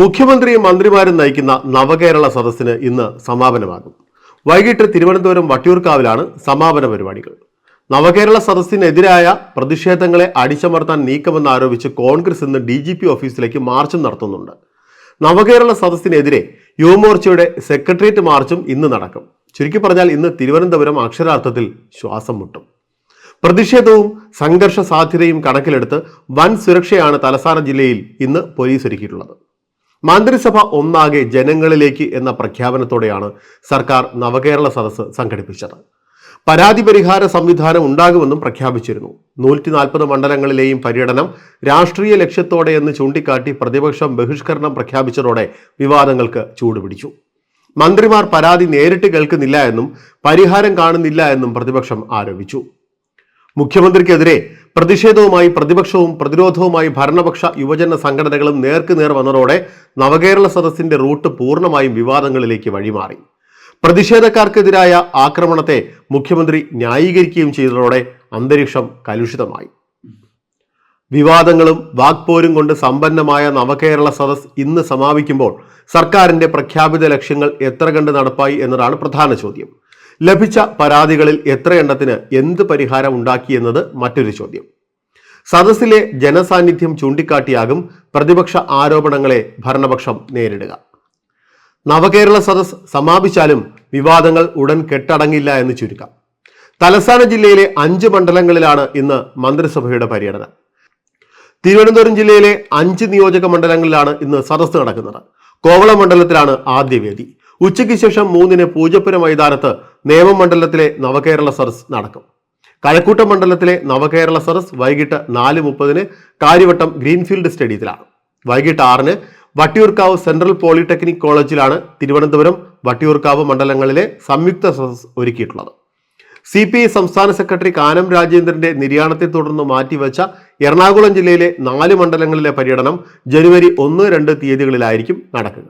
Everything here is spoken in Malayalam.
മുഖ്യമന്ത്രിയും മന്ത്രിമാരും നയിക്കുന്ന നവകേരള സദസ്സിന് ഇന്ന് സമാപനമാകും. വൈകിട്ട് തിരുവനന്തപുരം വട്ടിയൂർക്കാവിലാണ് സമാപന പരിപാടികൾ. നവകേരള സദസ്സിനെതിരായ പ്രതിഷേധങ്ങളെ അടിച്ചമർത്താൻ നീക്കമെന്നാരോപിച്ച് കോൺഗ്രസ് ഇന്ന് ഡി ജി പി ഓഫീസിലേക്ക് മാർച്ചും നടത്തുന്നുണ്ട്. നവകേരള സദസ്സിനെതിരെ യുവമോർച്ചയുടെ സെക്രട്ടേറിയറ്റ് മാർച്ചും ഇന്ന് നടക്കും. ചുരുക്കി പറഞ്ഞാൽ ഇന്ന് തിരുവനന്തപുരം അക്ഷരാർത്ഥത്തിൽ ശ്വാസം മുട്ടും. പ്രതിഷേധവും സംഘർഷ സാധ്യതയും കണക്കിലെടുത്ത് വൻ സുരക്ഷയാണ് തലസ്ഥാന ജില്ലയിൽ ഇന്ന് പോലീസ് ഒരുക്കിയിട്ടുള്ളത്. മന്ത്രിസഭ ഒന്നാകെ ജനങ്ങളിലേക്ക് എന്ന പ്രഖ്യാപനത്തോടെയാണ് സർക്കാർ നവകേരള സദസ്സ് സംഘടിപ്പിച്ചത്. പരാതി പരിഹാര സംവിധാനം ഉണ്ടാകുമെന്നും പ്രഖ്യാപിച്ചിരുന്നു. നൂറ്റി നാൽപ്പത് മണ്ഡലങ്ങളിലെയും പര്യടനം രാഷ്ട്രീയ ലക്ഷ്യത്തോടെ എന്ന് ചൂണ്ടിക്കാട്ടി പ്രതിപക്ഷം ബഹിഷ്കരണം പ്രഖ്യാപിച്ചതോടെ വിവാദങ്ങൾക്ക് ചൂടുപിടിച്ചു. മന്ത്രിമാർ പരാതി നേരിട്ട് കേൾക്കുന്നില്ല എന്നും പരിഹാരം കാണുന്നില്ല എന്നും പ്രതിപക്ഷം ആരോപിച്ചു. മുഖ്യമന്ത്രിക്കെതിരെ പ്രതിഷേധവുമായി പ്രതിപക്ഷവും പ്രതിരോധവുമായി ഭരണപക്ഷ യുവജന സംഘടനകളും നേർക്ക് നേർ വന്നതോടെ നവകേരള സദസ്സിന്റെ റൂട്ട് പൂർണമായും വിവാദങ്ങളിലേക്ക് വഴിമാറി. പ്രതിഷേധക്കാർക്കെതിരായ ആക്രമണത്തെ മുഖ്യമന്ത്രി ന്യായീകരിക്കുകയും ചെയ്തതോടെ അന്തരീക്ഷം കലുഷിതമായി. വിവാദങ്ങളും വാക്പോരും കൊണ്ട് സമ്പന്നമായ നവകേരള സദസ് ഇന്ന് സമാപിക്കുമ്പോൾ സർക്കാരിന്റെ പ്രഖ്യാപിത ലക്ഷ്യങ്ങൾ എത്ര കണ്ട് നടപ്പായി എന്നതാണ് പ്രധാന ചോദ്യം. ലഭിച്ച പരാതികളിൽ എത്ര എണ്ണത്തിന് എന്ത് പരിഹാരം ഉണ്ടാക്കിയെന്നത് മറ്റൊരു ചോദ്യം. സദസ്സിലെ ജനസാന്നിധ്യം ചൂണ്ടിക്കാട്ടിയാകും പ്രതിപക്ഷ ആരോപണങ്ങളെ ഭരണപക്ഷം നേരിടുക. നവകേരള സദസ് സമാപിച്ചാലും വിവാദങ്ങൾ ഉടൻ കെട്ടടങ്ങില്ല എന്ന് ചുരുക്കാം. തലസ്ഥാന ജില്ലയിലെ അഞ്ച് മണ്ഡലങ്ങളിലാണ് ഇന്ന് മന്ത്രിസഭയുടെ പര്യടനം. തിരുവനന്തപുരം ജില്ലയിലെ അഞ്ച് നിയോജക മണ്ഡലങ്ങളിലാണ് ഇന്ന് സദസ് നടക്കുന്നത്. കോവളം മണ്ഡലത്തിലാണ് ആദ്യ വേദി. ഉച്ചയ്ക്ക് ശേഷം മൂന്നിന് പൂജപ്പുര മൈതാനത്ത് നേമമണ്ഡലത്തിലെ നവകേരള സദസ് നടക്കും. കഴക്കൂട്ടം മണ്ഡലത്തിലെ നവകേരള സദസ് വൈകിട്ട് നാല് മുപ്പതിന് കാര്യവട്ടം ഗ്രീൻഫീൽഡ് സ്റ്റേഡിയത്തിലാണ്. വൈകിട്ട് ആറിന് വട്ടിയൂർക്കാവ് സെൻട്രൽ പോളിടെക്നിക് കോളേജിലാണ് തിരുവനന്തപുരം വട്ടിയൂർക്കാവ് മണ്ഡലങ്ങളിലെ സംയുക്ത സദസ് ഒരുക്കിയിട്ടുള്ളത്. സി പി ഐ സംസ്ഥാന സെക്രട്ടറി കാനം രാജേന്ദ്രന്റെ നിര്യാണത്തെ തുടർന്ന് മാറ്റിവെച്ച എറണാകുളം ജില്ലയിലെ നാല് മണ്ഡലങ്ങളിലെ പര്യടനം ജനുവരി ഒന്ന് രണ്ട് തീയതികളിലായിരിക്കും നടക്കുക.